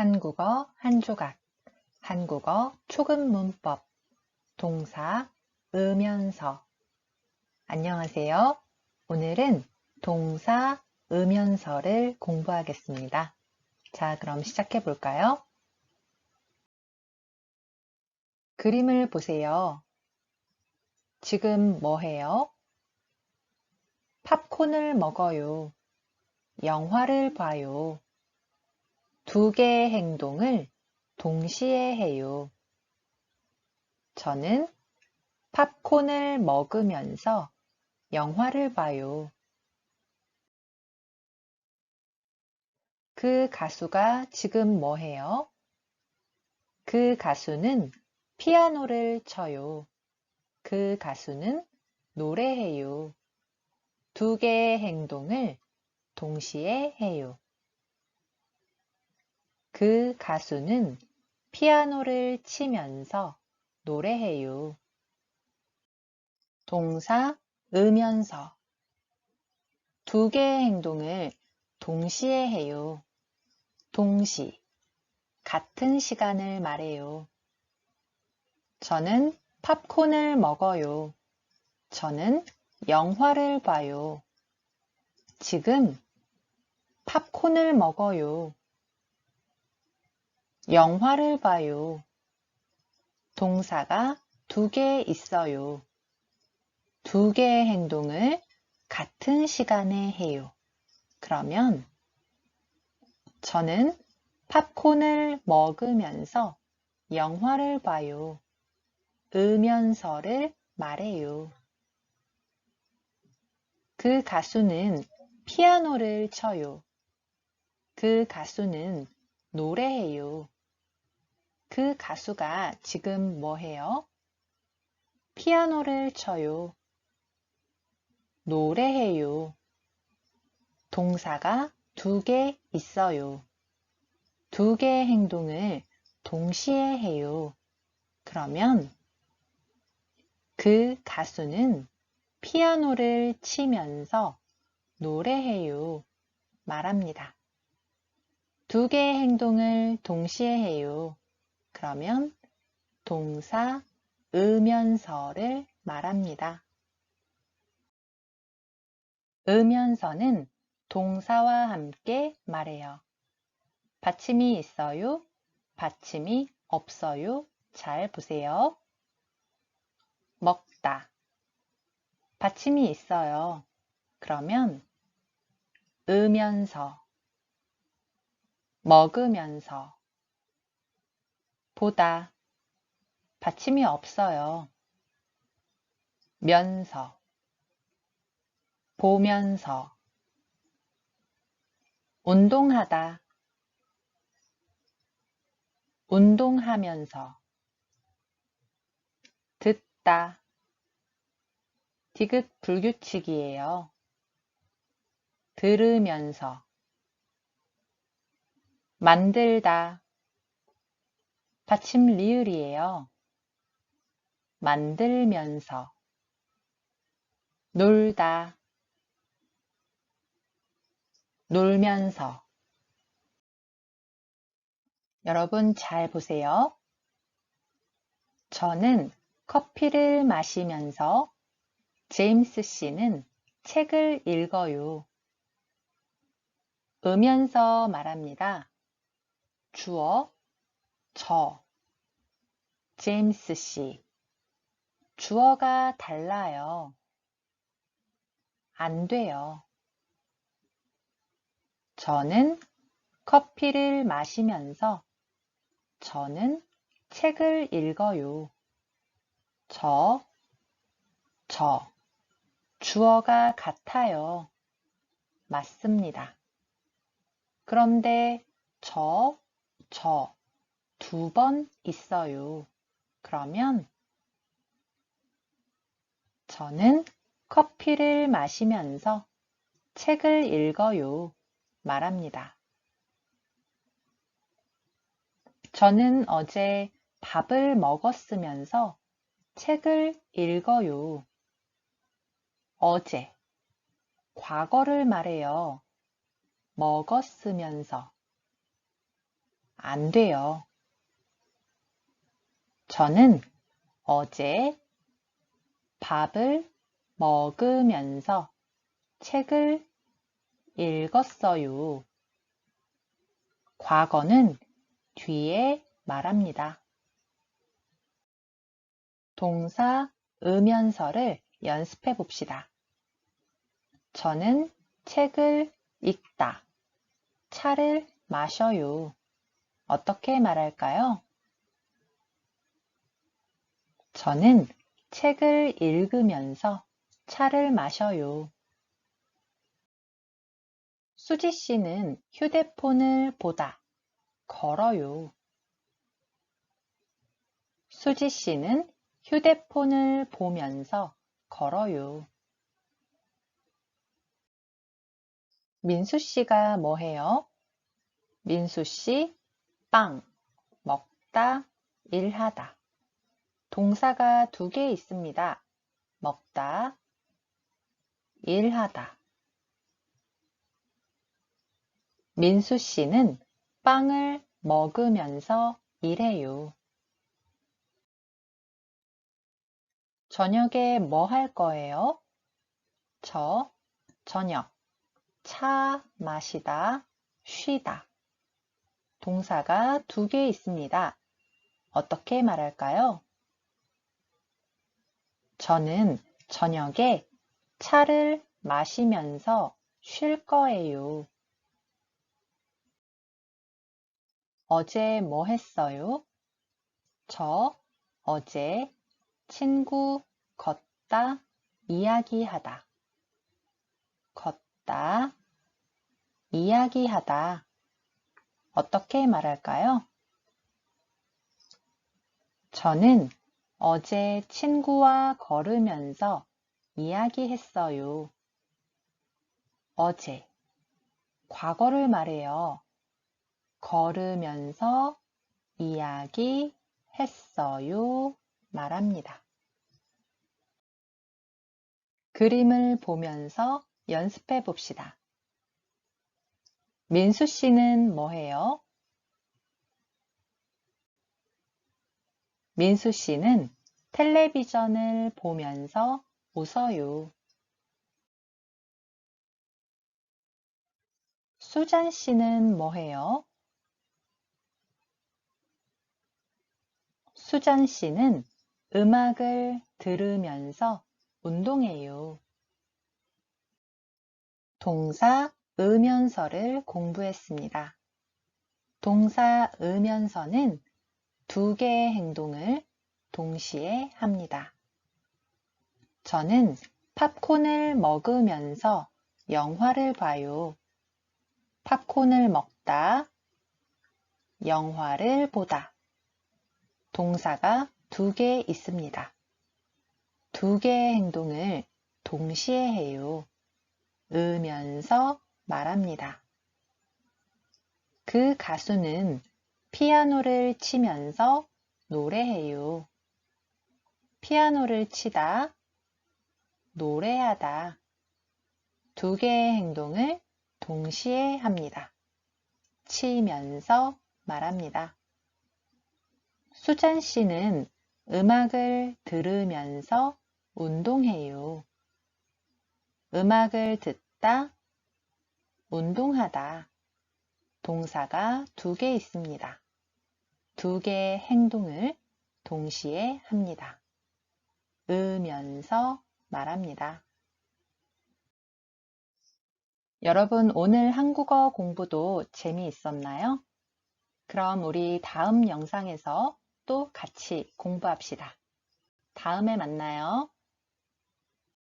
한국어 한 조각, 한국어 초급 문법, 동사, 으면서. 안녕하세요. 오늘은 동사, 으면서를 공부하겠습니다. 자, 그럼 시작해 볼까요? 그림을 보세요. 지금 뭐 해요? 팝콘을 먹어요. 영화를 봐요. 두 개의 행동을 동시에 해요. 저는 팝콘을 먹으면서 영화를 봐요. 그 가수가 지금 뭐 해요? 그 가수는 피아노를 쳐요. 그 가수는 노래해요. 두 개의 행동을 동시에 해요. 그 가수는 피아노를 치면서 노래해요. 동사 으면서 두 개의 행동을 동시에 해요. 동시 같은 시간을 말해요. 저는 팝콘을 먹어요. 저는 영화를 봐요. 지금 팝콘을 먹어요. 영화를 봐요. 동사가 두 개 있어요. 두 개의 행동을 같은 시간에 해요. 그러면 저는 팝콘을 먹으면서 영화를 봐요. 으면서를 말해요. 그 가수는 피아노를 쳐요. 그 가수는 노래해요. 그 가수가 지금 뭐 해요? 피아노를 쳐요. 노래해요. 동사가 두 개 있어요. 두 개의 행동을 동시에 해요. 그러면 그 가수는 피아노를 치면서 노래해요. 말합니다. 두 개의 행동을 동시에 해요. 그러면 동사 으면서를 말합니다. 으면서는 동사와 함께 말해요. 받침이 있어요? 받침이 없어요? 잘 보세요. 먹다. 받침이 있어요. 그러면 으면서 먹으면서 보다 받침이 없어요. 면서 보면서 운동하다 운동하면서 듣다 디귿 불규칙이에요. 들으면서 만들다 받침 리을이에요. 만들면서 놀다 놀면서 여러분 잘 보세요. 저는 커피를 마시면서 제임스 씨는 책을 읽어요. 으면서 말합니다. 주어, 저, 제임스 씨. 주어가 달라요. 안 돼요. 저는 커피를 마시면서 저는 책을 읽어요. 저, 저. 주어가 같아요. 맞습니다. 그런데 저, 저 두 번 있어요. 그러면 저는 커피를 마시면서 책을 읽어요. 말합니다. 저는 어제 밥을 먹었으면서 책을 읽어요. 어제 과거를 말해요. 먹었으면서 안 돼요. 저는 어제 밥을 먹으면서 책을 읽었어요. 과거는 뒤에 말합니다. 동사 음연서를 연습해 봅시다. 저는 책을 읽다. 차를 마셔요. 어떻게 말할까요? 저는 책을 읽으면서 차를 마셔요. 수지 씨는 휴대폰을 보다 걸어요. 수지 씨는 휴대폰을 보면서 걸어요. 민수 씨가 뭐 해요? 민수 씨, 빵, 먹다, 일하다. 동사가 두 개 있습니다. 먹다, 일하다. 민수 씨는 빵을 먹으면서 일해요. 저녁에 뭐 할 거예요? 저, 저녁, 차 마시다, 쉬다. 동사가 두 개 있습니다. 어떻게 말할까요? 저는 저녁에 차를 마시면서 쉴 거예요. 어제 뭐 했어요? 저 어제 친구 걷다 이야기하다. 걷다 이야기하다. 어떻게 말할까요? 저는 어제 친구와 걸으면서 이야기했어요. 어제 과거를 말해요. 걸으면서 이야기했어요. 말합니다. 그림을 보면서 연습해 봅시다. 민수 씨는 뭐 해요? 민수 씨는 텔레비전을 보면서 웃어요. 수잔 씨는 뭐 해요? 수잔 씨는 음악을 들으면서 운동해요. 동사 음연서를 공부했습니다. 동사 음연서는 두 개의 행동을 동시에 합니다. 저는 팝콘을 먹으면서 영화를 봐요. 팝콘을 먹다, 영화를 보다. 동사가 두 개 있습니다. 두 개의 행동을 동시에 해요. 으면서 말합니다. 그 가수는 피아노를 치면서 노래해요. 피아노를 치다, 노래하다. 두 개의 행동을 동시에 합니다. 치면서 말합니다. 수잔 씨는 음악을 들으면서 운동해요. 음악을 듣다, 운동하다. 동사가 두 개 있습니다. 두 개의 행동을 동시에 합니다. 으면서 말합니다. 여러분 오늘 한국어 공부도 재미있었나요? 그럼 우리 다음 영상에서 또 같이 공부합시다. 다음에 만나요.